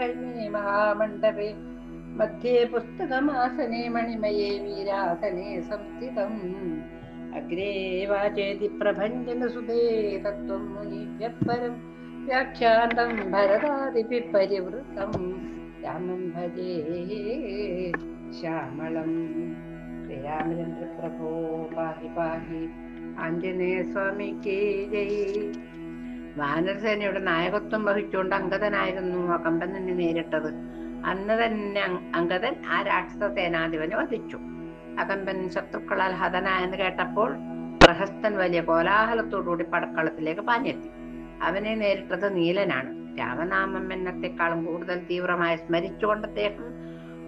കഴിഞ്ഞേ മഹാമണ്ഡപേ. മധ്യേ പുസ്തകമാസനെ മണിമയേ വീരാസനെ സംസ്ഥിതം. അഗ്രേ വാചേതി പ്രഭഞ്ജനസുതേ തത്വം മുനിഭ്യപരം വ്യാഖ്യാന്തം ഭരതാദിപി പരിവൃതം രാമം ഭജേ ശ്യാമളം. ശ്രീരാമചന്ദ്ര പ്രഭോ പാഹി പാഹി. ആഞ്ജനേയ സ്വാമിക്ക് ജയ്. വാനരസേനയുടെ നായകത്വം വഹിച്ചുകൊണ്ട് അങ്കദനായിരുന്നു അകമ്പനെ നേരിട്ടത്. അന്ന് തന്നെ അങ്- അങ്കദൻ ആ രാക്ഷസ സേനാധിപനെ വധിച്ചു. അകമ്പൻ ശത്രുക്കളാൽ ഹതനായെന്ന് കേട്ടപ്പോൾ പ്രഹസ്തൻ വലിയ കോലാഹലത്തോടുകൂടി പടക്കളത്തിലേക്ക് പാഞ്ഞെത്തി. അവനെ നേരിട്ടത് നീലനാണ്. രാമനാമം എന്നത്തെക്കാളും കൂടുതൽ തീവ്രമായി സ്മരിച്ചുകൊണ്ട് അദ്ദേഹം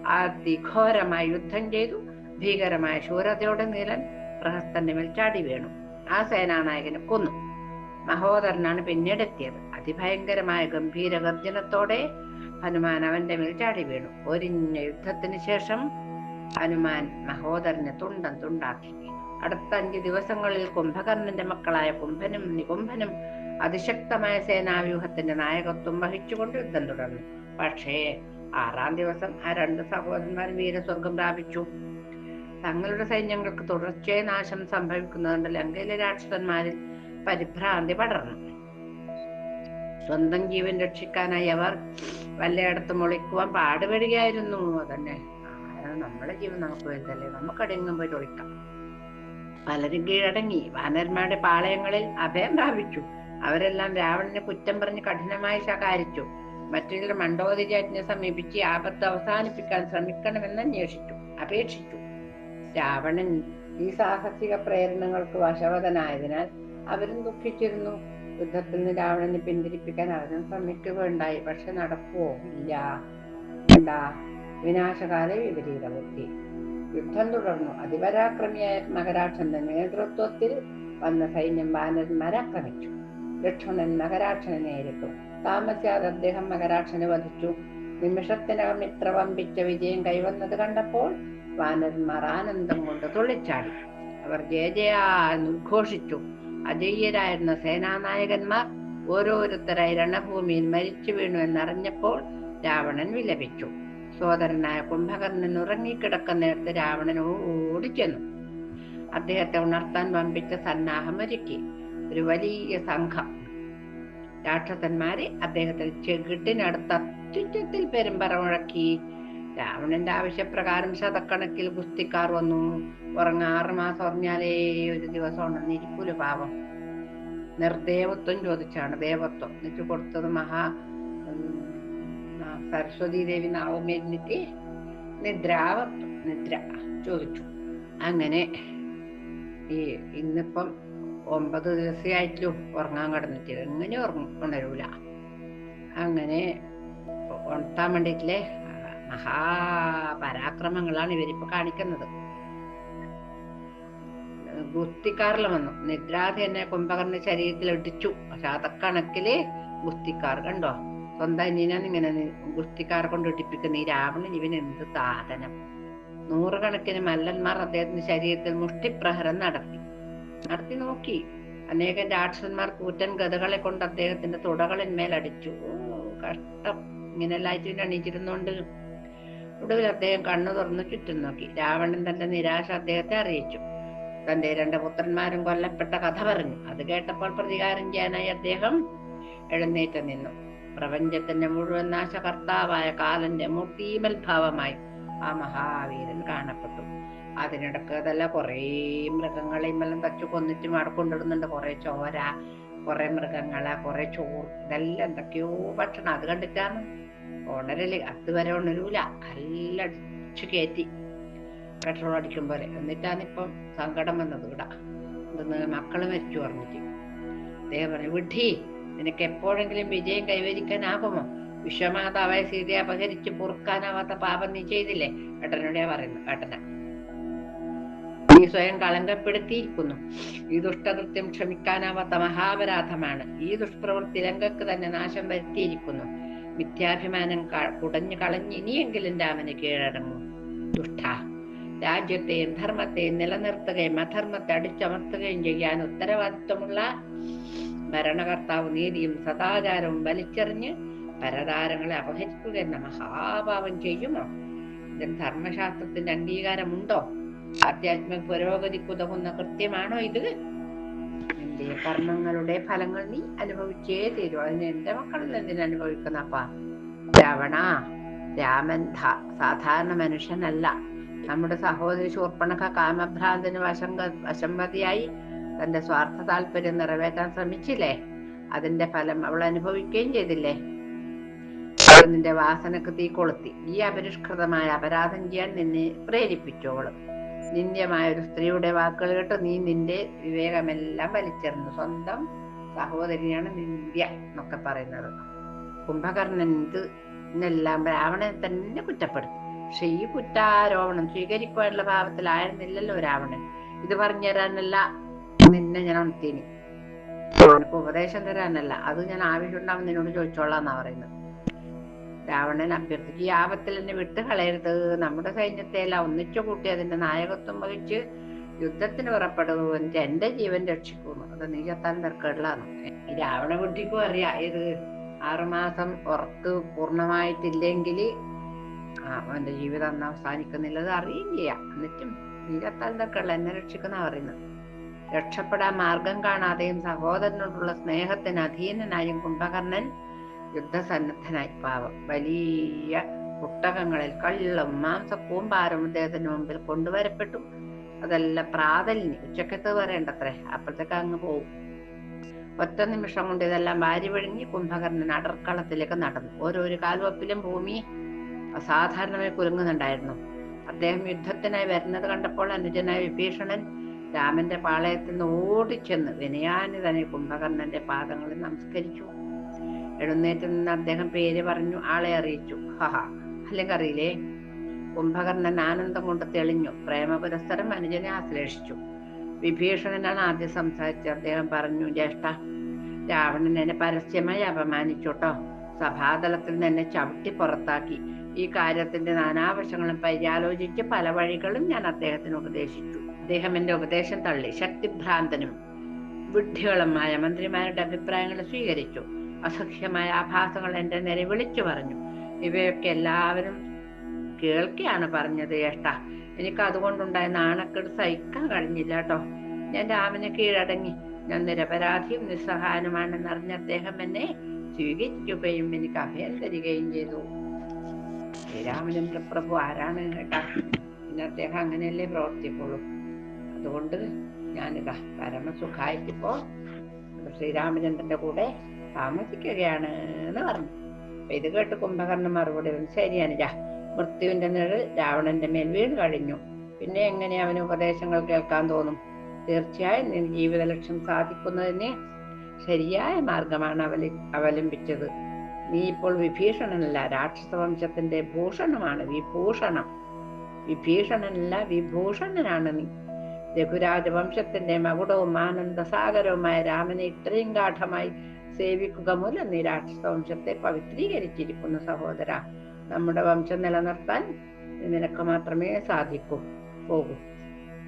അതിഘോരമായ യുദ്ധം ചെയ്തു. ഭീകരമായ ശൂരതയോടെ നീലൻ പ്രഹസ്തന്റെ മേൽ ചാടി വീണു. ആ സേനാനായകനെ കൊന്നു. മഹോദരനാണ് പിന്നീട് എത്തിയത് അതിഭയങ്കരമായ ഗംഭീര ഗർജനത്തോടെ ഹനുമാൻ അവന്റെ മേൽ ചാടി വീണു. ഒരിഞ്ഞ യുദ്ധത്തിന് ശേഷം ഹനുമാൻ മഹോദരനെ തുണ്ടം തുണ്ടാക്കി. അടുത്ത അഞ്ച് ദിവസങ്ങളിൽ കുംഭകർണന്റെ മക്കളായ കുംഭനും നികുംഭനും അതിശക്തമായ സേനാവ്യൂഹത്തിന്റെ നായകത്വം വഹിച്ചുകൊണ്ട് യുദ്ധം തുടർന്നു. പക്ഷേ ആറാം ദിവസം ആ രണ്ട് സഹോദരന്മാർ വീരസ്വർഗം പ്രാപിച്ചു. തങ്ങളുടെ സൈന്യങ്ങൾക്ക് തുടർച്ചയായ നാശം സംഭവിക്കുന്നതുകൊണ്ട് ലങ്കയിലെ രാക്ഷസന്മാരിൽ പരിഭ്രാന്തി പടർന്നു. സ്വന്തം ജീവൻ രക്ഷിക്കാനായി അവർ വല്ലയിടത്തും ഒളിക്കുവാൻ പാടുപെടുകയായിരുന്നു. അതന്നെ നമ്മുടെ ജീവൻ നമുക്ക് വലുതല്ലേ നമുക്കടെങ്ങും പോയി ഒളിക്കാം പലരും കീഴടങ്ങി. വാനന്മാരുടെ പാളയങ്ങളിൽ അഭയം പ്രാപിച്ചു. അവരെല്ലാം രാവണനെ കുറ്റം പറഞ്ഞ് കഠിനമായി ശകാരിച്ചു. മറ്റുള്ള മണ്ഡോദരിയാറ്റിനെ സമീപിച്ച് ആപത്ത് അവസാനിപ്പിക്കാൻ ശ്രമിക്കണമെന്ന് അന്വേഷിച്ചു. അപേക്ഷിച്ചു. രാവണൻ ഈ സാഹസിക പ്രേരണകൾക്ക് വശവതനായതിനാൽ അവരും ദുഃഖിച്ചിരുന്നു. യുദ്ധത്തിൽ നിന്ന് രാവണനെ പിന്തിരിപ്പിക്കാൻ അവരും ശ്രമിക്കുകയുണ്ടായി പക്ഷെ നടക്കുവോ? ഇല്ല. എന്താ? വിനാശകാല വിപരീത യുദ്ധം തുടർന്നു. അതിപരാക്രമിയായ നഗരാക്ഷന്റെ നേതൃത്വത്തിൽ വന്ന സൈന്യം വാനരന്മാരെ ആക്രമിച്ചു. ലക്ഷ്മണൻ നഗരാക്ഷനെ നേരിട്ടു. താമസിയാതെ അദ്ദേഹം മകരാക്ഷനെ വധിച്ചു. നിമിഷത്തിനകം ഇത്ര വമ്പിച്ച വിജയം കൈവന്നത് കണ്ടപ്പോൾ വാനരന്മാർ ആനന്ദം കൊണ്ട് തുള്ളിച്ചാടി. അവർ ജയ ജയാ എന്ന് ഉദ്ഘോഷിച്ചു. അജയ്യരായിരുന്ന സേനാനായകന്മാർ ഓരോരുത്തരായി രണഭൂമിയിൽ മരിച്ചു വീണു എന്നറിഞ്ഞപ്പോൾ രാവണൻ വിലപിച്ചു. സോദരനായ കുംഭകർണൻ ഉറങ്ങിക്കിടക്കുന്നിടത്ത് രാവണൻ ഓടിച്ചെന്നു അദ്ദേഹത്തെ ഉണർത്താൻ വമ്പിച്ച സന്നാഹം ഒരുക്കി. ഒരു വലിയ സംഘം. രാക്ഷസന്മാരെ അദ്ദേഹത്തിന് ചെകിട്ടിനടുത്ത് അത്യുച്ചത്തിൽ പെരുമ്പറ മുഴക്കി രാവണന്റെ ആവശ്യപ്രകാരം ശതക്കണക്കിൽ ഗുസ്തിക്കാർ വന്നു. ഉറങ്ങ ആറ് മാസം ഉറങ്ങിയാലേ ഒരു ദിവസം ഉണർന്നിരിക്കൂല പാപം നിർദേവത്വം ചോദിച്ചാണ് ദേവത്വം. എന്നിട്ട് കൊടുത്തത് മഹാ സരസ്വതി ദേവി നാവും എഴുന്നിട്ട് നിദ്രാവത്വം നിദ്ര ചോദിച്ചു. അങ്ങനെ ഈ ഇന്നിപ്പം ഒമ്പത് ദിവസമായിട്ടും ഉറങ്ങാൻ കിടന്നിട്ട്. എങ്ങനെ ഉറങ്ങും ഉണരൂല. അങ്ങനെ ഉണർത്താൻ വേണ്ടിയിട്ടില്ലേ മഹാപരാക്രമങ്ങളാണ് ഇവരിപ്പോ കാണിക്കുന്നത്. ഗുസ്തിക്കാരിൽ വന്നു. നിദ്രാതി എന്നെ കുംഭകർണ ശരീരത്തിൽ ഇടിച്ചു. ശതക്കണക്കിൽ ഗുസ്തിക്കാർ കണ്ടോ? സ്വന്തം അനിയനാണ് ഇങ്ങനെ ഗുസ്തിക്കാർ കൊണ്ട് ഇടിപ്പിക്കുന്ന ഈ രാവണൻ ഇവൻ എന്ത് സാധനം? നൂറുകണക്കിന് മല്ലന്മാർ അദ്ദേഹത്തിന്റെ ശരീരത്തിൽ മുഷ്ടിപ്രഹരം നടത്തി. നടത്തി നോക്കി. അനേകം രാക്ഷസന്മാർ കൂറ്റൻ ഗതകളെ കൊണ്ട് അദ്ദേഹത്തിന്റെ തുടകളിന്മേൽ അടിച്ചു. ഇങ്ങനെ കഷ്ടം. ഇങ്ങനെല്ലായിട്ട് എണീച്ചിരുന്നോണ്ട് ഒടുവിൽ അദ്ദേഹം കണ്ണു തുറന്നു ചുറ്റും നോക്കി. രാവണൻ തന്റെ നിരാശ അദ്ദേഹത്തെ അറിയിച്ചു. തന്റെ രണ്ട് പുത്രന്മാരും കൊല്ലപ്പെട്ട കഥ പറഞ്ഞു. അത് കേട്ടപ്പോൾ പ്രതികാരം ചെയ്യാനായി അദ്ദേഹം എഴുന്നേറ്റ് നിന്നു. പ്രപഞ്ചത്തിന്റെ മുഴുവൻ നാശകർത്താവായ കാലന്റെ മുട്ടീമൽ ഭാവമായി ആ മഹാവീരൻ കാണപ്പെട്ടു. അതിനിടക്ക് അതല്ല കുറേ മൃഗങ്ങളെയും എല്ലാം തച്ചു കൊന്നിട്ട് അവിടെ കൊണ്ടിടുന്നുണ്ട് കുറെ ചോര കുറെ മൃഗങ്ങളെ കുറെ ചോറ് ഇതെല്ലാം എന്തൊക്കെയോ ഭക്ഷണം. അത് കണ്ടിട്ടാണ് ഉണരൽ അതുവരെ ഉണരൂല. നല്ല അടിച്ചു കയറ്റി പെട്രോൾ അടിക്കും എന്നിട്ടാണ് ഇപ്പം സങ്കടം വന്നത് ഇവിടെ. എന്തെന്ന് മക്കൾ മരിച്ചു പറഞ്ഞിട്ട്. അദ്ദേഹം പറഞ്ഞു വിഡ്ഢി നിനക്ക് എപ്പോഴെങ്കിലും വിജയം കൈവരിക്കാനാകുമോ? വിശ്വമാതാവായ സീതയെ അപഹരിച്ച് പൊറുക്കാനാവാത്ത പാപം നീ ചെയ്തില്ലേ? ഏട്ടനോടെയാ പറയുന്നു ഏട്ടന നീ സ്വയം കളങ്കപ്പെടുത്തിയിരിക്കുന്നു. ഈ ദുഷ്ടകൃത്യം ക്ഷമിക്കാനാവാത്ത മഹാപരാധമാണ്. ഈ ദുഷ്പ്രവൃത്തി രംഗക്ക് തന്നെ നാശം വരുത്തിയിരിക്കുന്നു. മിഥ്യാഭിമാനം കുടഞ്ഞു കളഞ്ഞ് ഇനിയെങ്കിലും രാമന് കീഴടങ്ങും. ദുഷ്ട രാജ്യത്തെയും ധർമ്മത്തെയും നിലനിർത്തുകയും അധർമ്മത്തെ അടിച്ചമർത്തുകയും ചെയ്യാൻ ഉത്തരവാദിത്വമുള്ള ഭരണകർത്താവ് നീതിയും സദാചാരവും വലിച്ചെറിഞ്ഞ് പരതാരങ്ങളെ അപഹരിക്കുക എന്ന മഹാഭാവം ചെയ്യുമോ? ഇതിന് ധർമ്മശാസ്ത്രത്തിന്റെ അംഗീകാരമുണ്ടോ? ആധ്യാത്മിക പുരോഗതിക്കുതകുന്ന കൃത്യമാണോ ഇത്? നിന്റെ കർമ്മങ്ങളുടെ ഫലങ്ങൾ നീ അനുഭവിച്ചേ തീരൂ. അതിന് എന്റെ മക്കളിൽ എന്തിനു അനുഭവിക്കുന്നപ്പാ രാവണ രാമൻ സാധാരണ മനുഷ്യനല്ല. നമ്മുടെ സഹോദരി ശൂർപ്പണക കാമഭ്രാന്തിന് വശങ്ക വശംവതിയായി തന്റെ സ്വാർത്ഥ താല്പര്യം നിറവേറ്റാൻ ശ്രമിച്ചില്ലേ? അതിന്റെ ഫലം അവൾ അനുഭവിക്കുകയും ചെയ്തില്ലേ? നിന്റെ വാസനക്ക് തീ കൊളുത്തി. ഈ അപരിഷ്കൃതമായ അപരാധം ചെയ്യാൻ നിന്നെ പ്രേരിപ്പിച്ചു അവൾ നിന്ദ്യമായ ഒരു സ്ത്രീയുടെ വാക്കുകൾ കേട്ട് നീ നിന്റെ വിവേകമെല്ലാം വലിച്ചെറിഞ്ഞു. സ്വന്തം സഹോദരിയാണ് നിന്ദ്യ എന്നൊക്കെ പറയുന്നത്. കുംഭകർണൻ ഇത് എന്നെല്ലാം രാവണനെ തന്നെ കുറ്റപ്പെടുത്തി. പക്ഷെ ഈ കുറ്റാരോപണം സ്വീകരിക്കുവാനുള്ള ഭാവത്തിലായിരുന്നില്ലല്ലോ രാവണൻ. ഇത് പറഞ്ഞു തരാനല്ല നിന്നെ ഞാൻ ഉണർത്തിന് ഉപദേശം തരാനല്ല. അത് ഞാൻ ആവശ്യമുണ്ടാവും നിന്നോട് ചോദിച്ചോളാന്നാ പറയുന്നത്. രാവണൻ അഭ്യർത്ഥിച്ചു ഈ ആപത്തിൽ എന്നെ വിട്ട് കളയരുത് നമ്മുടെ സൈന്യത്തെ എല്ലാം ഒന്നിച്ചു കൂട്ടി അതിന്റെ നായകത്വം വഹിച്ച് യുദ്ധത്തിന് പുറപ്പെടൂ എന്നിട്ട് എന്റെ ജീവൻ രക്ഷിക്കുന്നു അത് നീ ചത്താൻ തിരക്കുള്ളതാണ് ഈ രാവണ കുട്ടിക്കും അറിയാം ഇത് ആറുമാസം ഉറക്ക് പൂർണമായിട്ടില്ലെങ്കിൽ അവന്റെ ജീവിതം അന്ന് അവസാനിക്കുന്നില്ലത് അറിയുകയും ചെയ്യാം. എന്നിട്ടും നീ ചത്താൻ തിരക്കുള്ള എന്നെ രക്ഷിക്കുന്ന പറയുന്നത്. രക്ഷപ്പെടാൻ മാർഗം കാണാതെയും സഹോദരനോടുള്ള സ്നേഹത്തിന് അധീനനായും കുംഭകർണൻ യുദ്ധസന്നദ്ധനായി പാവം വലിയ ഒട്ടകങ്ങളിൽ കള്ളും മാംസക്കൂമ്പാരും അദ്ദേഹത്തിന് മുമ്പിൽ കൊണ്ടുവരപ്പെട്ടു. അതെല്ലാം പ്രാതലിന് ഉച്ചക്കത്ത് പറയണ്ടത്രേ അപ്പോഴത്തേക്ക് അങ്ങ് പോവും. ഒറ്റ നിമിഷം കൊണ്ട് ഇതെല്ലാം വാരി വിഴുങ്ങി കുംഭകർണൻ അടർക്കളത്തിലേക്ക് നടന്നു. ഓരോരു കാൽവപ്പിലും ഭൂമി അസാധാരണമായി കുലുങ്ങുന്നുണ്ടായിരുന്നു. അദ്ദേഹം യുദ്ധത്തിനായി വരുന്നത് കണ്ടപ്പോൾ അനുജനായ വിഭീഷണൻ രാമന്റെ പാളയത്തിൽ നിന്ന് ഓടിച്ചെന്ന് വിനയാനിതനെ കുംഭകർണന്റെ പാദങ്ങളിൽ നമസ്കരിച്ചു. എഴുന്നേറ്റ് നിന്ന് അദ്ദേഹം പേര് പറഞ്ഞു ആളെ അറിയിച്ചു. ഹഹ അല്ലെങ്കിൽ അറിയില്ലേ? കുംഭകർണൻ ആനന്ദം കൊണ്ട് തെളിഞ്ഞു. പ്രേമപുരസ്സരം അനുജനെ ആശ്ലേഷിച്ചു. വിഭീഷണനാണ് ആദ്യം സംസാരിച്ചത്. അദ്ദേഹം പറഞ്ഞു ജ്യേഷ്ഠ രാവണൻ എന്നെ പരസ്യമായി അപമാനിച്ചോട്ടോ സഭാതലത്തിൽ നിന്ന് ചവിട്ടി പുറത്താക്കി. ഈ കാര്യത്തിന്റെ നാനാവശങ്ങളും പര്യാലോചിച്ച് പല വഴികളും ഞാൻ അദ്ദേഹത്തിന് ഉപദേശിച്ചു. അദ്ദേഹം എന്റെ ഉപദേശം തള്ളി. ശക്തിഭ്രാന്തനും വിഡ്ഢികളുമായ മന്ത്രിമാരുടെ അഭിപ്രായങ്ങൾ സ്വീകരിച്ചു. അസഖ്യമായ ആഭാസങ്ങൾ എന്റെ നേരെ വിളിച്ചു പറഞ്ഞു. ഇവയൊക്കെ എല്ലാവരും കേൾക്കുകയാണ് പറഞ്ഞത് ഏട്ടാ. എനിക്ക് അതുകൊണ്ടുണ്ടായ നാണക്കേട് സഹിക്കാൻ കഴിഞ്ഞില്ല കേട്ടോ. ഞാൻ രാമന് കീഴടങ്ങി. ഞാൻ നിരപരാധിയും നിസ്സഹായനുമാണെന്ന് അറിഞ്ഞ അദ്ദേഹം എന്നെ സ്വീകരിക്കുകയും എനിക്ക് അഭയം തരികയും ചെയ്തു. ശ്രീരാമചന്ദ്ര പ്രഭു ആരാണ് കേട്ടാ പിന്നെ അദ്ദേഹം അങ്ങനെയല്ലേ പ്രവർത്തിക്കുള്ളൂ. അതുകൊണ്ട് ഞാനിതാ പരമസുഖായിട്ടിപ്പോ ശ്രീരാമചന്ദ്രന്റെ കൂടെ താമസിക്കുകയാണ് എന്ന് പറഞ്ഞു. അപ്പൊ ഇത് കേട്ട് കുംഭകർണൻ മറുപടി പറഞ്ഞു ശരിയാണ് അനുജ മൃത്യുവിന്റെ നിഴൽ രാവണന്റെ മേൽ വീണ് കഴിഞ്ഞു. പിന്നെ എങ്ങനെ അവന് ഉപദേശങ്ങൾ കേൾക്കാൻ തോന്നും? തീർച്ചയായും നിന്റെ ജീവിത ലക്ഷ്യം സാധിക്കുന്നതിന് ശരിയായ മാർഗമാണ് അവലി അവലംബിച്ചത്. നീ ഇപ്പോൾ വിഭീഷണനല്ല രാക്ഷസ വംശത്തിന്റെ ഭൂഷണമാണ് വിഭൂഷണം. വിഭീഷണനല്ല വിഭൂഷണനാണ് നീ. രഘുരാജവംശത്തിന്റെ മകുടവും ആനന്ദസാഗരവുമായ രാമനെ ഇത്രയും ഗാഠമായി സേവിക്കുക മൂലം നീ രാക്ഷസ വംശത്തെ പവിത്രീകരിച്ചിരിക്കുന്നു സഹോദര. നമ്മുടെ വംശം നിലനിർത്താൻ നിനക്ക് മാത്രമേ സാധിക്കൂ. പോകൂ.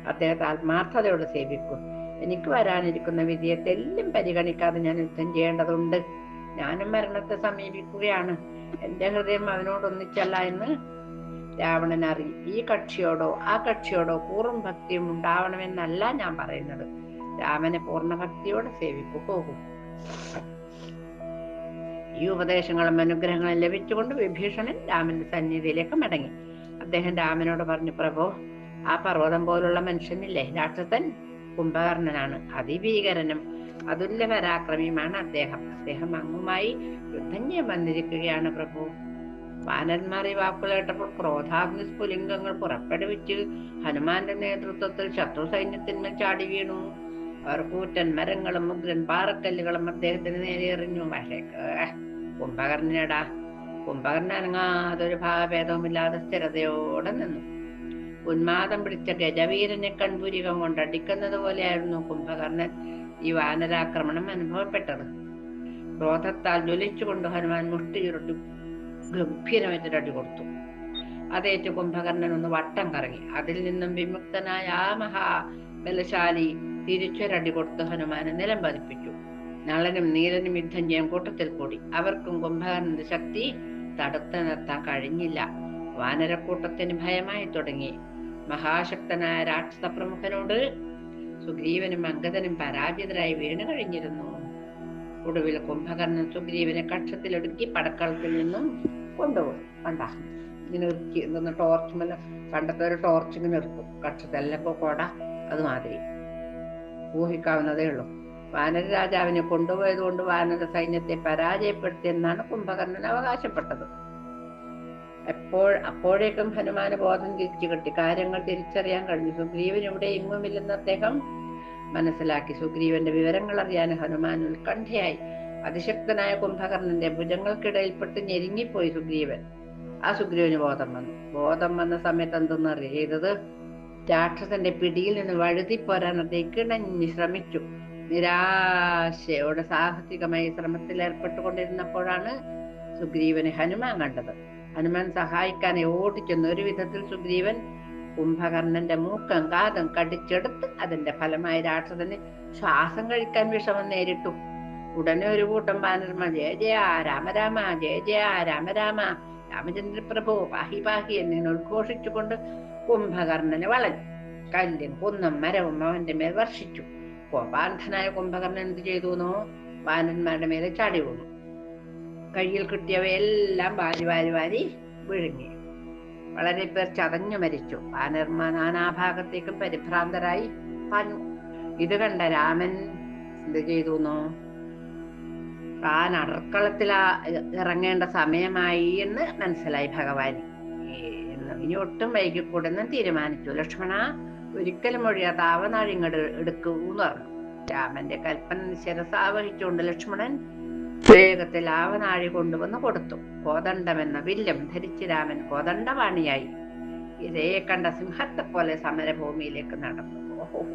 അദ്ദേഹത്തെ ആത്മാർത്ഥതയോട് സേവിക്കൂ. എനിക്ക് വരാനിരിക്കുന്ന വിധിയെ തെല്ലും പരിഗണിക്കാതെ ഞാൻ യുദ്ധം ചെയ്യേണ്ടതുണ്ട്. ഞാനും മരണത്തെ സമീപിക്കുകയാണ്. എന്റെ ഹൃദയം അവനോടൊന്നിച്ചല്ല എന്ന് രാവണൻ അറി. ഈ കക്ഷിയോടോ ആ കക്ഷിയോടോ കൂറും ഭക്തിയും ഉണ്ടാവണമെന്നല്ല ഞാൻ പറയുന്നത്. രാമനെ പൂർണ ഭക്തിയോടെ സേവിക്കു. പോകൂ. ഈ ഉപദേശങ്ങളും അനുഗ്രഹങ്ങളും ലഭിച്ചുകൊണ്ട് വിഭീഷണൻ രാമന്റെ സന്നിധിയിലേക്ക് മടങ്ങി. അദ്ദേഹം രാമനോട് പറഞ്ഞു പ്രഭു ആ പർവതം പോലുള്ള മനുഷ്യനില്ലേ? രാക്ഷസൻ കുംഭകർണനാണ്. അതിഭീകരനും അതുല്യ പരാക്രമിയുമാണ് അദ്ദേഹം. അദ്ദേഹം അങ്ങുമായി യുദ്ധം വന്നിരിക്കുകയാണ് പ്രഭു. വാനന്മാർ ഈ വാക്കുകൾ കേട്ടപ്പോൾ ക്രോധാഗ്നി സ്ഫുലിംഗങ്ങൾ പുറപ്പെടുവിച്ച് ഹനുമാന്റെ നേതൃത്വത്തിൽ ശത്രു സൈന്യത്തിന്മേൽ ചാടി വീണു. അവർ കൂറ്റൻ മരങ്ങളും മുഗ്രൻ പാറക്കല്ലുകളും അദ്ദേഹത്തിന് നേരെ എറിഞ്ഞു. പക്ഷേ കുംഭകർണനടാ. കുംഭകർണൻ അനങ്ങാതെ ഒരു ഭാവഭേദവുമില്ലാതെ സ്ഥിരതയോടെ നിന്നു. ഉന്മാദം പിടിച്ച ഗജവീരനെ കൺപുരികം കൊണ്ടടിക്കുന്നത് പോലെയായിരുന്നു കുംഭകർണൻ ഈ വാനരാക്രമണം അനുഭവപ്പെട്ടത്. ക്രോധത്താൽ ജ്വലിച്ചുകൊണ്ട് ഹനുമാൻ മുഷ്ടി ചുരുട്ടി ഗംഭീരമായിട്ടൊരടി കൊടുത്തു. അതേറ്റ് കുംഭകർണൻ ഒന്ന് വട്ടം കറങ്ങി. അതിൽ നിന്നും വിമുക്തനായ ആ മഹാ ബലശാലി തിരിച്ചൊരടി കൊടുത്ത് ഹനുമാനെ നിലം പതിപ്പിച്ചു നളനും നീലനും യുദ്ധം ചെയ്യാൻ കൂട്ടത്തിൽ കൂടി. അവർക്കും കുംഭകർണന്റെ ശക്തി തടുത്തു നിർത്താൻ കഴിഞ്ഞില്ല. വാനരക്കൂട്ടത്തിന് ഭയമായി തുടങ്ങി. മഹാശക്തനായ രാക്ഷസ പ്രമുഖനോട് സുഗ്രീവനും അംഗതനും പരാജിതരായി വീണു കഴിഞ്ഞിരുന്നു. ഒടുവിൽ കുംഭകർണൻ സുഗ്രീവനെ കക്ഷത്തിലൊടുക്കി പടക്കളത്തിൽ നിന്നും കൊണ്ടുപോയി. കണ്ട? ഇങ്ങനെ ഒരുക്കി നിന്ന് ടോർച്ച് മല പണ്ടത്തെ ഒരു ടോർച്ച് ഇങ്ങനെ നിർത്തും കക്ഷത്തെല്ലാം പോടാ അത് മാതിരി ഊഹിക്കാവുന്നതേ ഉള്ളൂ. വാനര രാജാവിനെ കൊണ്ടുപോയത് കൊണ്ട് വാനര സൈന്യത്തെ പരാജയപ്പെടുത്തിയെന്നാണ് കുംഭകർണൻ അവകാശപ്പെട്ടത്. എപ്പോൾ അപ്പോഴേക്കും ഹനുമാന് ബോധം തിരിച്ചു കിട്ടി. കാര്യങ്ങൾ തിരിച്ചറിയാൻ കഴിഞ്ഞു. സുഗ്രീവൻ ഇവിടെ ഇങ്ങുമില്ലെന്ന് അദ്ദേഹം മനസ്സിലാക്കി. സുഗ്രീവന്റെ വിവരങ്ങൾ അറിയാൻ ഹനുമാൻ ഉത്കണ്ഠയായി. അതിശക്തനായ കുംഭകർണന്റെ ഭുജങ്ങൾക്കിടയിൽപ്പെട്ട് ഞെരുങ്ങിപ്പോയി സുഗ്രീവൻ. ആ സുഗ്രീവന് ബോധം വന്നു. ബോധം വന്ന സമയത്ത് എന്തെന്ന് ചെയ്തത് രാക്ഷസന്റെ പിടിയിൽ നിന്ന് വഴുതി പോരാൻ അദ്ദേഹം ഇണഞ്ഞ് ശ്രമിച്ചു. നിരാശയോടെ സാഹസികമായി ശ്രമത്തിൽ ഏർപ്പെട്ടുകൊണ്ടിരുന്നപ്പോഴാണ് സുഗ്രീവനെ ഹനുമാൻ കണ്ടത്. ഹനുമാൻ സഹായിക്കാൻ ഓടിച്ചെന്ന് ഒരു വിധത്തിൽ സുഗ്രീവൻ കുംഭകർണന്റെ മൂക്കം കാതം കടിച്ചെടുത്ത് അതിന്റെ ഫലമായി രാക്ഷസന് ശ്വാസം കഴിക്കാൻ വിഷമം നേരിട്ടു. ഉടനെ ഒരു കൂട്ടം ബാനർമാർ ജയ ജയ രാമരാമ ജയ ജയ രാമരാമ രാമചന്ദ്ര പ്രഭു പാഹി പാഹി എന്നിങ്ങനെ ഉദ്ഘോഷിച്ചുകൊണ്ട് കുംഭകർണനെ വളഞ്ഞു. കല്ലും കുന്നും മരവും അവന്റെ മേൽ വർഷിച്ചു. കോപാന്ധനായ കുംഭകർണൻ എന്ത് ചെയ്തു എന്നോ വാനന്മാരുടെ മേലെ ചാടി വീണു. കയ്യിൽ കിട്ടിയവയെല്ലാം വാരി വാരി വാരി വിഴുങ്ങി. വളരെ പേർ ചതഞ്ഞു മരിച്ചു. വാനർമാ നാനാഭാഗത്തേക്കും പരിഭ്രാന്തരായി പറഞ്ഞു ഇത് കണ്ട രാമൻ എന്ത് ചെയ്തു താൻ അടർക്കളത്തിൽ ഇറങ്ങേണ്ട സമയമായി എന്ന് മനസ്സിലായി ഭഗവാൻ. ഇനി ഒട്ടും വൈകിക്കൂടെന്ന് തീരുമാനിച്ചു. ലക്ഷ്മണ ഒരിക്കലും ഒഴിയാതെ ആവനാഴി ഇങ്ങോട്ട് എടുക്കൂ എന്ന് പറഞ്ഞു. രാമന്റെ കൽപ്പന ശിരസാവഹിച്ചുകൊണ്ട് ലക്ഷ്മണൻ വേഗത്തിൽ ആവനാഴി കൊണ്ടുവന്ന് കൊടുത്തു. കോദണ്ഡം എന്ന വില്യം ധരിച്ച് രാമൻ കോദണ്ഡവാണിയായി. ഇരയെ കണ്ട സിംഹത്തെ പോലെ സമരഭൂമിയിലേക്ക് നടന്നു. ഓഹോ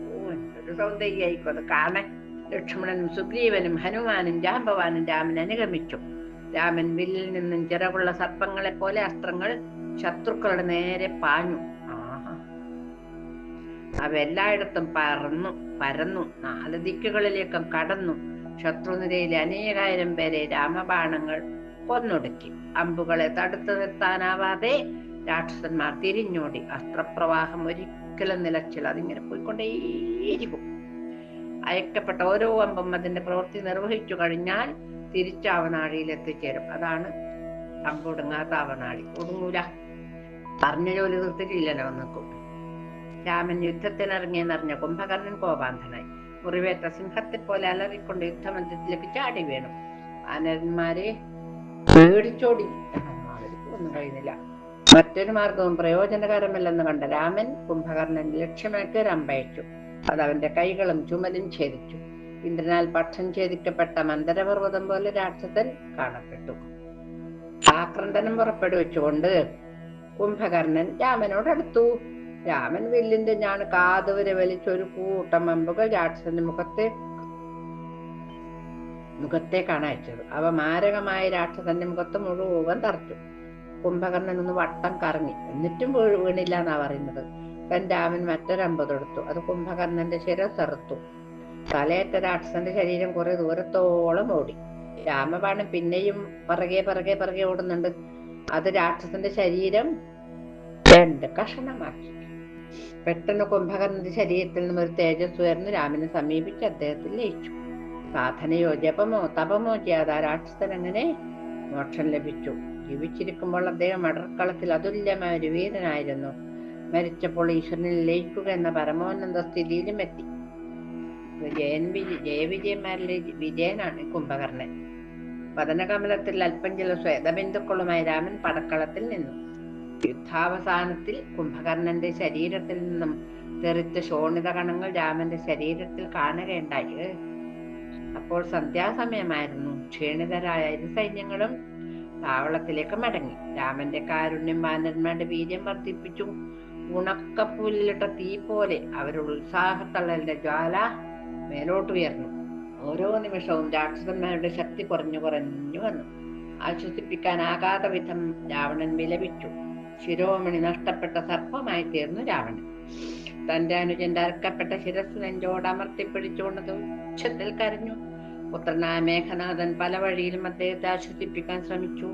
സൗന്ദര്യായിക്കും അത് കാണാൻ. ലക്ഷ്മണനും സുഗ്രീവനും ഹനുമാനും ജാമ്പവാനും രാമൻ അനുഗമിച്ചു. രാമൻ വില്ലിൽ നിന്നും ചിറകുള്ള സർപ്പങ്ങളെ പോലെ അസ്ത്രങ്ങൾ ശത്രുക്കളുടെ നേരെ പാഞ്ഞു. അവ എല്ലായിടത്തും പറന്നു പരന്നു നാല് ദിക്കുകളിലേക്കും കടന്നു. ശത്രുനിരയിലെ അനേകായിരം പേരെ രാമബാണങ്ങൾ കൊന്നൊടുക്കി. അമ്പുകളെ തടുത്തു നിർത്താനാവാതെ രാക്ഷസന്മാർ തിരിഞ്ഞോടി. അസ്ത്രപ്രവാഹം ഒരിക്കലും നിലച്ചില്ല അതിങ്ങനെ പോയിക്കൊണ്ടേയിരിക്കും. അയക്കപ്പെട്ട ഓരോ അമ്പും അതിന്റെ പ്രവൃത്തി നിർവഹിച്ചു കഴിഞ്ഞാൽ തിരിച്ചാവനാഴിയിൽ എത്തിച്ചേരും അതാണ് അമ്പൊടുങ്ങാത്ത ആവനാഴി ഒടുങ്ങൂല. പറഞ്ഞ ജോലി നിർത്തിയില്ലല്ലോ നിൽക്കും രാമൻ യുദ്ധത്തിനിറങ്ങിയെന്നറിഞ്ഞ കുംഭകർണൻ കോപാന്തനായി. മുറിവേറ്റ സിംഹത്തെ പോലെ അലറിക്കൊണ്ട് യുദ്ധമന്ത്രത്തിലേക്ക് ചാടി വീണു. വാനരന്മാരെ പേടിച്ചോടി. അവർക്ക് ഒന്നും കഴിയുന്നില്ല. മറ്റൊരു മാർഗവും പ്രയോജനകരമല്ലെന്ന് കണ്ട രാമൻ കുംഭകർണൻ ലക്ഷ്യമാക്കി രമ്പയച്ചു അത് അവന്റെ കൈകളും ചുമലും ഛേദിച്ചു. ഇന്ദ്രനാൽ പക്ഷം ഛേദിക്കപ്പെട്ട മന്ദരപർവതം പോലെ രാക്ഷസൻ കാണപ്പെട്ടു. ആക്രണ്ടനം പുറപ്പെടുവിച്ചുകൊണ്ട് കുംഭകർണൻ രാമനോടടുത്തു രാമൻ വില്ലിന്റെ ഞാൻ കാതുവരെ വലിച്ചൊരു കൂട്ടം അമ്പുകൾ രാക്ഷസന്റെ മുഖത്തെ മുഖത്തേക്കാണ് അയച്ചത് അവ മാരകമായ രാക്ഷസന്റെ മുഖത്ത് മുഴുവൻ തറച്ചു. കുംഭകർണൻ ഒന്ന് വട്ടം കറങ്ങി. എന്നിട്ടും വീണില്ല എന്നാ പറയുന്നത്. തൻ രാമൻ മറ്റൊരമ്പ് തൊടുത്തു അത് കുംഭകർണന്റെ ശിരസെറുത്തു തലയേറ്റ രാക്ഷസന്റെ ശരീരം കുറെ ദൂരത്തോളം ഓടി. രാമബാണൻ പിന്നെയും പറകെ പറകെ പറകെ ഓടുന്നുണ്ട്. അത് രാക്ഷസന്റെ ശരീരം രണ്ട് കഷണമാക്കി. പെട്ടെന്ന് കുംഭകർണന്റെ ശരീരത്തിൽ നിന്നും ഒരു തേജസ് ഉയർന്ന് രാമനെ സമീപിച്ച് അദ്ദേഹത്തിൽ ലയിച്ചു. സാധനയോ ജപമോ തപമോ ചെയ്യാതെ ആ രാക്ഷസൻ അങ്ങനെ മോക്ഷം ലഭിച്ചു. ജീവിച്ചിരിക്കുമ്പോൾ അദ്ദേഹം അടർക്കളത്തിൽ അതുല്യമായ ഒരു വീരനായിരുന്നു. മരിച്ചപ്പോൾ ഈശ്വരനിൽ ലയിക്കുക എന്ന പരമോന്നത സ്ഥിതിയിലും എത്തി. ജയൻ വിജയ ജയവിജയന്മാരിലെ വിജയനാണ് കുംഭകർണൻ. വദനകമലത്തിൽ അല്പം ചില ശ്വേതബിന്ദുക്കളുമായി രാമൻ പടക്കളത്തിൽ നിന്നു. യുദ്ധാവസാനത്തിൽ കുംഭകർണന്റെ ശരീരത്തിൽ നിന്നും തെറിച്ച ശോണിത കണങ്ങൾ രാമന്റെ ശരീരത്തിൽ കാണുകയുണ്ടായി. അപ്പോൾ സന്ധ്യാസമയമായിരുന്നു. ക്ഷീണിതരായ ഇരു സൈന്യങ്ങളും താവളത്തിലേക്ക് മടങ്ങി. രാമന്റെ കാരുണ്യം വാനന്മാരുടെ വീര്യം വർദ്ധിപ്പിച്ചു. ഉണക്കപ്പൂലിലിട്ട തീ പോലെ അവരുടെ ഉത്സാഹത്തള്ളലിന്റെ ജ്വാല മേലോട്ടുയർന്നു. ഓരോ നിമിഷവും രാക്ഷസന്മാരുടെ ശക്തി കുറഞ്ഞു കുറഞ്ഞു വന്നു. ആശ്വസിപ്പിക്കാനാകാത്ത വിധം രാവണൻ വിലപിച്ചു. ശിരോമണി നഷ്ടപ്പെട്ട സർപ്പമായി തീർന്നു രാവണൻ. തന്റെ അനുജന്റെ അറക്കപ്പെട്ട ശിരസ് നെഞ്ചോട് അമർത്തിപ്പിടിച്ചുകൊണ്ട് ഉച്ചത്തിൽ കരഞ്ഞു. പുത്രനായ മേഘനാഥൻ പല വഴിയിലും അദ്ദേഹത്തെ ആശ്വസിപ്പിക്കാൻ ശ്രമിച്ചു.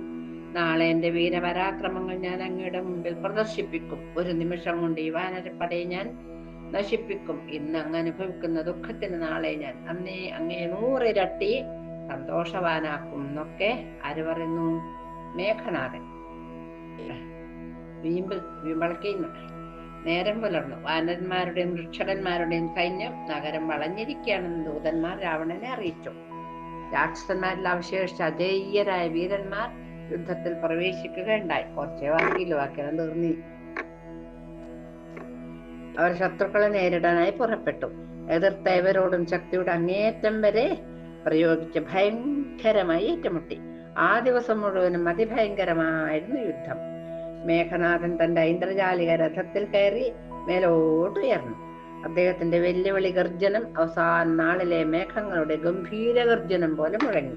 നാളെ എന്റെ വീരപരാക്രമങ്ങൾ ഞാൻ അങ്ങയുടെ മുമ്പിൽ പ്രദർശിപ്പിക്കും. ഒരു നിമിഷം കൊണ്ട് ഈ വാനരപ്പടയെ ഞാൻ നശിപ്പിക്കും. ഇന്ന് അങ്ങ് അനുഭവിക്കുന്ന ദുഃഖത്തിന് നാളെ ഞാൻ അന്നേ അങ്ങേ നൂറിരട്ടി സന്തോഷവാനാക്കും എന്നൊക്കെ ആര് പറയുന്നു? മേഘനാഥൻ. വീമ്പിൽ വിമളക്കുന്ന നേരം പുലർന്നു. വാനന്മാരുടെയും വൃക്ഷടന്മാരുടെയും സൈന്യം നഗരം വളഞ്ഞിരിക്കുകയാണെന്ന് ദൂതന്മാർ രാവണനെ അറിയിച്ചു. രാക്ഷസന്മാരിൽ അവശേഷിച്ച അജയ്യരായ വീരന്മാർ യുദ്ധത്തിൽ പ്രവേശിക്കുകയുണ്ടായി. കുറച്ചേ വാക്കിയില്ല വാക്കിനെ തീർന്നി. അവർ ശത്രുക്കളെ നേരിടാനായി പുറപ്പെട്ടു. എതിർത്തവരോടും ശക്തിയുടെ അങ്ങേറ്റം വരെ പ്രയോഗിച്ച് ഭയങ്കരമായി ഏറ്റുമുട്ടി. ആ ദിവസം മുഴുവനും അതിഭയങ്കരമായിരുന്നു യുദ്ധം. മേഘനാഥൻ തന്റെ ഐന്ദ്രജാലിക രഥത്തിൽ കയറി മേലോട്ട് മേലോട്ടുയർന്നു അദ്ദേഹത്തിന്റെ വെല്ലുവിളി ഗർജനം അവസാന നാളിലെ മേഘങ്ങളുടെ ഗംഭീര ഗർജനം പോലെ മുഴങ്ങി.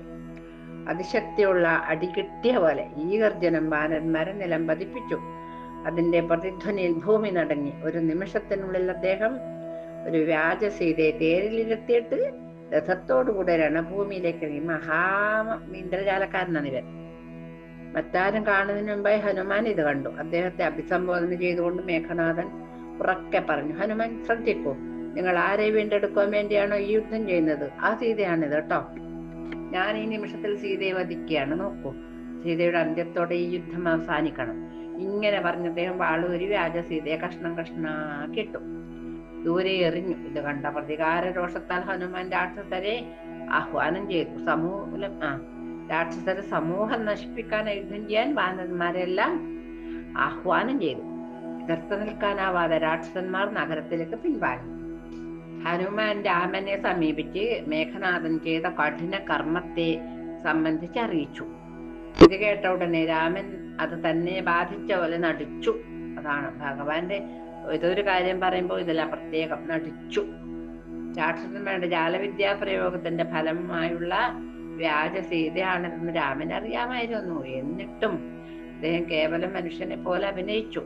അതിശക്തിയുള്ള അടി കിട്ടിയ പോലെ ഈ ഗർജനം വാനന്മാരെ നിലം പതിപ്പിച്ചു. അതിന്റെ പ്രതിധ്വനിയിൽ ഭൂമി നടങ്ങി. ഒരു നിമിഷത്തിനുള്ളിൽ അദ്ദേഹം ഒരു വ്യാജ സീതയെ തേരിലിരുത്തിയിട്ട് രഥത്തോടുകൂടെ രണഭൂമിയിലേക്ക് മഹാ ഇന്ദ്രജാലക്കാരനാണ് ഇവൻ. മറ്റാരും കാണുന്നതിന് മുമ്പായി ഹനുമാൻ ഇത് കണ്ടു. അദ്ദേഹത്തെ അഭിസംബോധന ചെയ്തുകൊണ്ട് മേഘനാഥൻ ഉറക്കെ പറഞ്ഞു ഹനുമാൻ ശ്രദ്ധിക്കൂ. നിങ്ങൾ ആരെ വീണ്ടെടുക്കാൻ വേണ്ടിയാണോ ഈ യുദ്ധം ചെയ്യുന്നത്? ആ സീതയാണിത് കേട്ടോ. ഞാൻ ഈ നിമിഷത്തിൽ സീതയെ വധിക്കുകയാണ്. നോക്കൂ സീതയുടെ അന്ത്യത്തോടെ ഈ യുദ്ധം അവസാനിക്കണം. ഇങ്ങനെ പറഞ്ഞ അദ്ദേഹം വാളൂരി വ്യാജ സീതയെ കഷ്ണം കഷ്ണാക്കിട്ടു ദൂരെ എറിഞ്ഞു. ഇത് കണ്ട പ്രതികാര രോഷത്താൽ ഹനുമാൻ രാക്ഷസരെ ആഹ്വാനം ചെയ്തു. സമൂലം ആ രാക്ഷസരെ സമൂഹം നശിപ്പിക്കാൻ യുദ്ധം ചെയ്യാൻ വാനന്മാരെല്ലാം ആഹ്വാനം ചെയ്തു. എതിർത്ത് നിൽക്കാനാവാതെ രാക്ഷസന്മാർ നഗരത്തിലേക്ക് പിൻവാങ്ങി. ഹനുമാൻ രാമനെ സമീപിച്ച് മേഘനാഥൻ ചെയ്ത കഠിന കർമ്മത്തെ സംബന്ധിച്ച് അറിയിച്ചു. ഇത് കേട്ട ഉടനെ രാമൻ അത് തന്നെ ബാധിച്ച പോലെ നടിച്ചു. അതാണ് ഭഗവാന്റെ ഇതൊരു കാര്യം പറയുമ്പോൾ ഇതല്ല പ്രത്യേകം നടിച്ചു. രാക്ഷസന്മാരുടെ ജാലവിദ്യാ പ്രയോഗത്തിന്റെ ഫലമായുള്ള വ്യാജ സീതയാണെന്ന് രാമൻ അറിയാമായിരുന്നു എന്നിട്ടും അദ്ദേഹം കേവലം മനുഷ്യനെ പോലെ അഭിനയിച്ചു.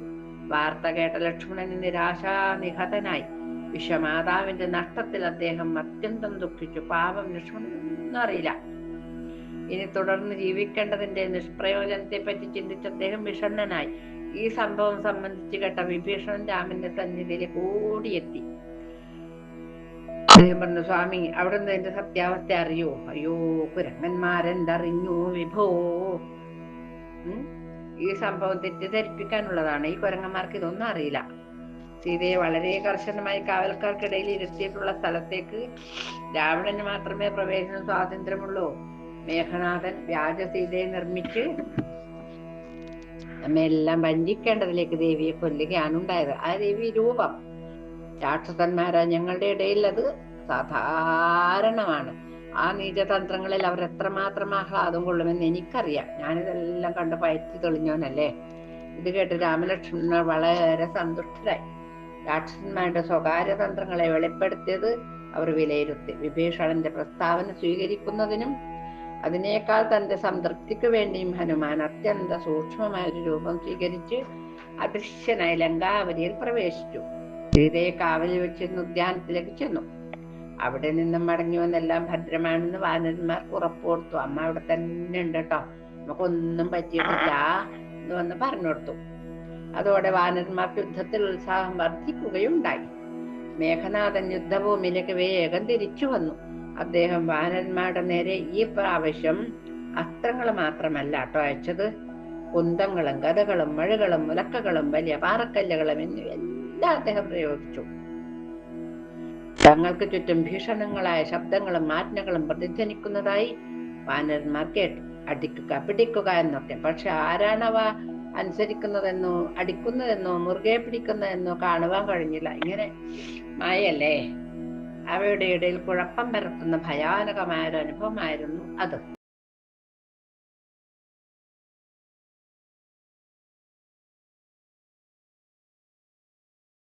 വാർത്ത കേട്ട ലക്ഷ്മണൻ നിരാശാനിഹതനായി. വിശ്വമാതാവിന്റെ നഷ്ടത്തിൽ അദ്ദേഹം അത്യന്തം ദുഃഖിച്ചു. പാപം ലക്ഷ്മണനൊന്നും അറിയില്ല. ഇനി തുടർന്ന് ജീവിക്കേണ്ടതിന്റെ നിഷ്പ്രയോജനത്തെ പറ്റി ചിന്തിച്ച അദ്ദേഹം വിഷണ്ണനായി. ഈ സംഭവം സംബന്ധിച്ച് കേട്ട വിഭീഷണൻ രാമന്റെ സന്നിധിയിൽ ഓടിയെത്തി അദ്ദേഹം പറഞ്ഞു സ്വാമി അവിടുന്ന് എന്റെ സത്യാവസ്ഥ അറിയോ? അയ്യോ കുരങ്ങന്മാരെന്തറിഞ്ഞു വിഭോ? ഈ സംഭവം തെറ്റിദ്ധരിപ്പിക്കാനുള്ളതാണ്. ഈ കുരങ്ങന്മാർക്ക് ഇതൊന്നും അറിയില്ല. സീതയെ വളരെ കർശനമായി കാവൽക്കാർക്കിടയിൽ ഇരുത്തിയിട്ടുള്ള സ്ഥലത്തേക്ക് രാവണന് മാത്രമേ പ്രവേശന സ്വാതന്ത്ര്യമുള്ളൂ. മേഘനാഥൻ വ്യാജ സീതയെ നിർമ്മിച്ച് നമ്മെല്ലാം വഞ്ചിക്കേണ്ടതിലേക്ക് ദേവിയെ കൊല്ലുകയാണ് ഉണ്ടായത്. ആ ദേവി രൂപം. രാക്ഷസന്മാരാ ഞങ്ങളുടെ ഇടയിൽ അത് സാധാരണമാണ്. ആ നീചതന്ത്രങ്ങളിൽ അവർ എത്രമാത്രം ആഹ്ലാദം കൊള്ളുമെന്ന് എനിക്കറിയാം. ഞാനിതെല്ലാം കണ്ട് പയറ്റി തെളിഞ്ഞോനല്ലേ ഇത് കേട്ട് രാമലക്ഷ്മണൻ വളരെ സന്തുഷ്ടരായി. രാക്ഷസന്മാരുടെ സ്വകാര്യ തന്ത്രങ്ങളെ വെളിപ്പെടുത്തിയത് അവർ വിലയിരുത്തി. വിഭീഷണന്റെ പ്രസ്താവന സ്വീകരിക്കുന്നതിനും അതിനേക്കാൾ തന്റെ സംതൃപ്തിക്ക് വേണ്ടിയും ഹനുമാൻ അത്യന്ത സൂക്ഷ്മമായ ഒരു രൂപം സ്വീകരിച്ച് അദൃശ്യനായി ലങ്കാവരിയിൽ പ്രവേശിച്ചു. സീതയെ കാവലിൽ വെച്ചിരുന്ന ഉദ്യാനത്തിലേക്ക് ചെന്നു. അവിടെ നിന്നും മടങ്ങി വന്നെല്ലാം ഭദ്രമാണെന്ന് വാനന്മാർക്ക് ഉറപ്പ് കൊടുത്തു. അമ്മ അവിടെ തന്നെ ഉണ്ട് കേട്ടോ. നമുക്കൊന്നും പറ്റിയിട്ടില്ല എന്ന് വന്ന് പറഞ്ഞു കൊടുത്തു അതോടെ വാനന്മാർക്ക് യുദ്ധത്തിൽ ഉത്സാഹം വർദ്ധിക്കുകയുണ്ടായി. മേഘനാഥൻ യുദ്ധഭൂമിയിലേക്ക് വേഗം തിരിച്ചു വന്നു. അദ്ദേഹം വാനന്മാരുടെ നേരെ ഈ പ്രാവശ്യം അസ്ത്രങ്ങൾ മാത്രമല്ല കേട്ടോ അയച്ചത്. കുന്തങ്ങളും ഗതകളും മഴകളും മുലക്കകളും വലിയ പാറക്കല്ലുകളും എന്നിവ എല്ലാം അദ്ദേഹം പ്രയോഗിച്ചു. തങ്ങൾക്ക് ചുറ്റും ഭീഷണങ്ങളായ ശബ്ദങ്ങളും ആജ്ഞകളും പ്രതിധ്വനിക്കുന്നതായി വാനരന്മാർ കേട്ടു. അടിക്കുക പിടിക്കുക എന്നൊക്കെ. പക്ഷെ ആരാണവ അനുസരിക്കുന്നതെന്നോ അടിക്കുന്നതെന്നോ മുറുകെ പിടിക്കുന്നതെന്നോ കാണുവാൻ കഴിഞ്ഞില്ല. ഇങ്ങനെ മായല്ലേ അവയുടെ ഇടയിൽ കുഴപ്പം പരത്തുന്ന ഭയാനകമായ ഒരു അനുഭവമായിരുന്നു അത്.